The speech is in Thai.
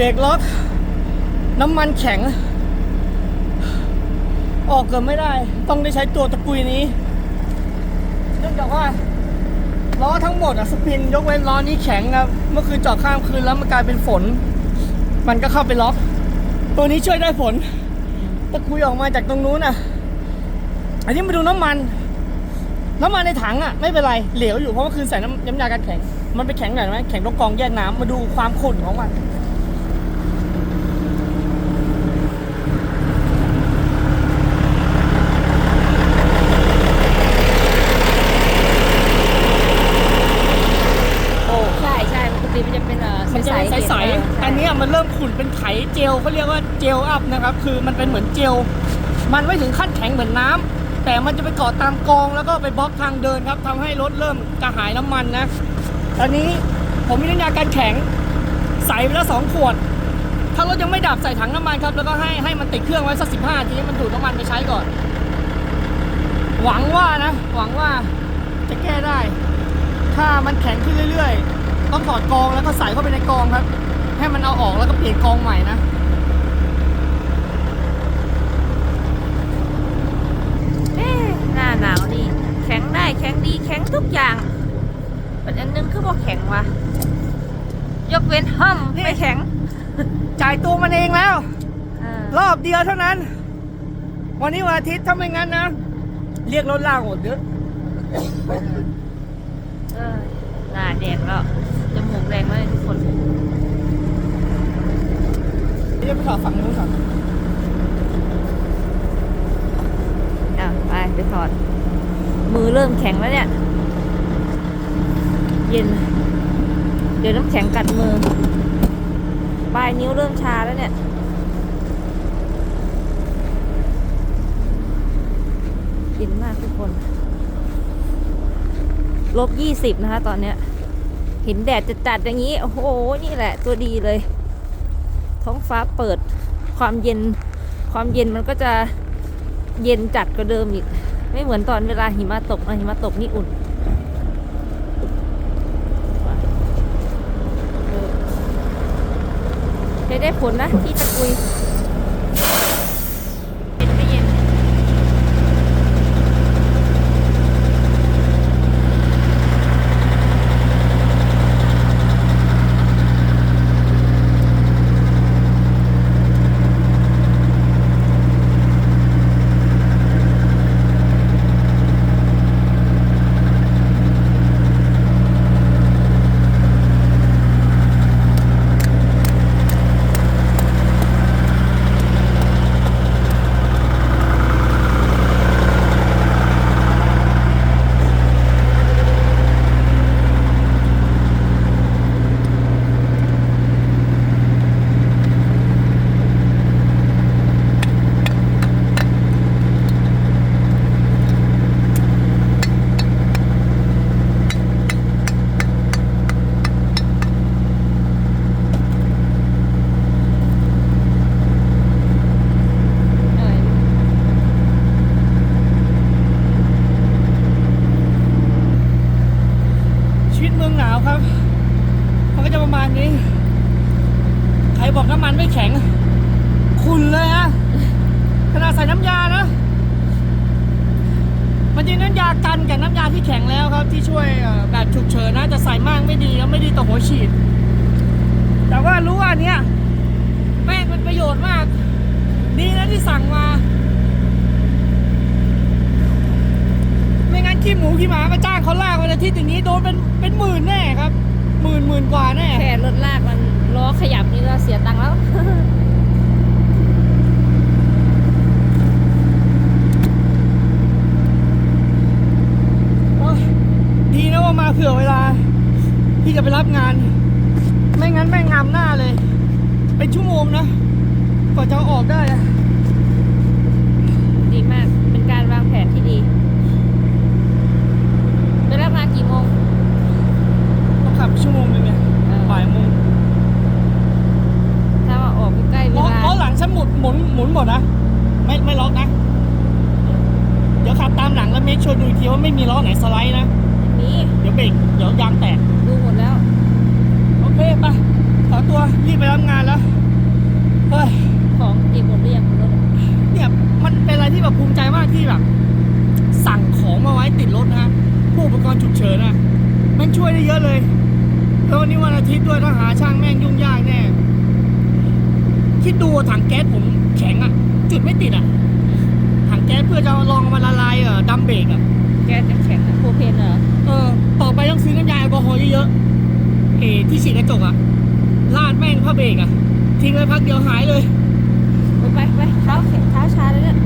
เบรกล็อก น้ำมันแข็ง ออกเกินไม่ได้ ต้องได้ใช้ตัวตะกุยนี้เนื่องจากว่าล้อทั้งหมดอะสปิน ยกเว้นล้อนี้แข็งครับ เมื่อคืนจอดข้ามคืนแล้วมันกลายเป็นฝน มันก็เข้าไปล็อก ตัวนี้ช่วยได้ผล ตะกุยออกมาจากตรงนู้นอะอันนี้มาดูน้ำมัน น้ำมันในถังอะไม่เป็นไร เหลวอยู่เพราะว่าคืนใส่น้ำน้ำยากันแข็ง มันไปแข็งหน่อยไหมแข็งตรงกรองแยกน้ำมาดูความขุ่นของมัน โอ้ใช่ใช่ปกติมันจะเป็นเอ่อ มันจะเป็นใสๆ อันเนี้ยมันเริ่มขุ่นเป็นไขเจ ลเขาเรียกว่าเจลอัพนะครับ คือมันเป็นเหมือนเจล มันไม่ถึงขั้นแข็งเหมือนน้ำแต่มันจะไปเกาะตามกองแล้วก็ไปบล็อกทางเดินครับทำให้รถเริ่มกระหายน้ำมันนะ ตอนนี้ผมมีน้ำยากันแข็งใส่ไปแล้วสองขวด ถ้ารถยังไม่ดับใส่ถังน้ำมันครับ แล้วก็ให้ให้มันติดเครื่องไว้สักสิบห้าทีให้มันดูดน้ำมันไปใช้ก่อน หวังว่านะ หวังว่าจะแก้ได้ ถ้ามันแข็งขึ้นเรื่อย ๆ ต้องถอดกองแล้วก็ใส่เข้าไปในกองครับ ให้มันเอาออกแล้วก็เปลี่ยนกองใหม่นะ เอ๊ะ หน้าหนาวนี่แข็งได้แข็งดีแข็งทุกอย่างเป็นอันนึงคือบ่แข็งวะยกเว้นห้อมนี่ไม่แข็ง จ่ายตัวมันเองแล้วเออรอบเดียวเท่านั้น วันนี้วันอาทิตย์ถ้าไม่งั้นนะ เรียกรถล่างหมดเยอะเออหน้าแดงแล้วจมูกแดงแล้วทุกคนเรียกไปถอดฝั่งนู้นก่อน อะ ไปถอด มือเริ่มแข็งแล้วเนี่ย เย็น เดี๋ยวน้ำแข็งกัดมือ ปลายนิ้วเริ่มชาแล้วเนี่ยเย็นมากทุกคนลบยี่สิบนะคะ ตอนเนี้ย เห็นแดดจะจัดอย่างนี้ โอ้โห นี่แหละ ตัวดีเลย ท้องฟ้าเปิดความเย็น ความเย็นมันก็จะเย็นจัดกว่าเดิมอีก ไม่เหมือนตอนเวลาหิมะตกนะหิมะตกนี่อุ่นใช้ได้ผลนะที่ตะกุยนไม่เย็น เออ ชีวิตเมืองหนาวครับ มันก็จะประมาณนี้ ใครบอกน้ำมันไม่ แข็งคุณเลยฮะขนาดใส่น้ำยานะ มันจะมีน้ำยากันกับน้ำยาที่แข็งแล้วครับ ที่ช่วยแบบฉุกเฉินนะจะใส่มากไม่ดีแล้วไม่ดีต่อหัวฉีด แต่ว่ารู้ว่าอันเนี้ยแม่งเป็นประโยชน์มาก ดีนะที่สั่งมา ไม่งั้นขี้หมูขี้หมามาจ้างเขาลากวันอาทิตย์อย่างนี้โดนเป็นเป็นหมื่นแน่ครับ หมื่นหมื่นกว่าแน่แค่รถลากมันล้อขยับนี่ก็เสียตังค์แล้ว โอ๊ยดีนะว่ามาเผื่อเวลา ที่จะไปรับงาน ไม่งั้นแม่งงามหน้าเลย เป็นชั่วโมงนะกว่าจะเอาออกได้อะดีมาก เป็นการวางแผนที่ดีไปรับมากี่โมงต้องขับชั่วโมงหนึงเนี่ยเออบ่ายโมงถ้าว่าออกใกล้ๆเวล้อลาล้อหลังฉันหมุนหมุนหมุนหมดนะไม่ไม่ล็อกนะ เดี๋ยวขับตามหลังแล้วเมคชัวร์ดูอีกทีว่าไม่มีล้อไหนสไลด์นะนี้เดี๋ยวเบรกเดี๋ยวยางแตก ดูหมดแล้วโอเคไปคขอตัวรีบไปรับงานแล้วเฮ้ยของเก็บหมดหรือยังรถอะเนี่ยมันเป็นอะไรที่แบบภูมิใจมากที่แบบสั่งของมาไว้ติดรถนะฮะผู้อุปกรณ์ฉุกเฉินอะมันช่วยได้เยอะเลยแล้ววันนี้วันอาทิตย์ด้วยถ้าหาช่างแม่งยุ่งยากแน่คิดดูถังแก๊สผมแข็งอะ จุดไม่ติดอะถังแก๊สเพื่อจะลองเอามาละลายเอ่อดัมเบรกอะแก๊สยังแข็งอะโพเพนเหรอเออต่อไปต้องซื้อน้ำยาแอลกอฮอล์เยอะๆ เอที่ฉีดกระจกอะลาดแม่งผ้าเบรกอะทิ้งไว้พักเดียวหายเลย ไปไปไปเท้าเข็นเท้าชาเลยเนี่ย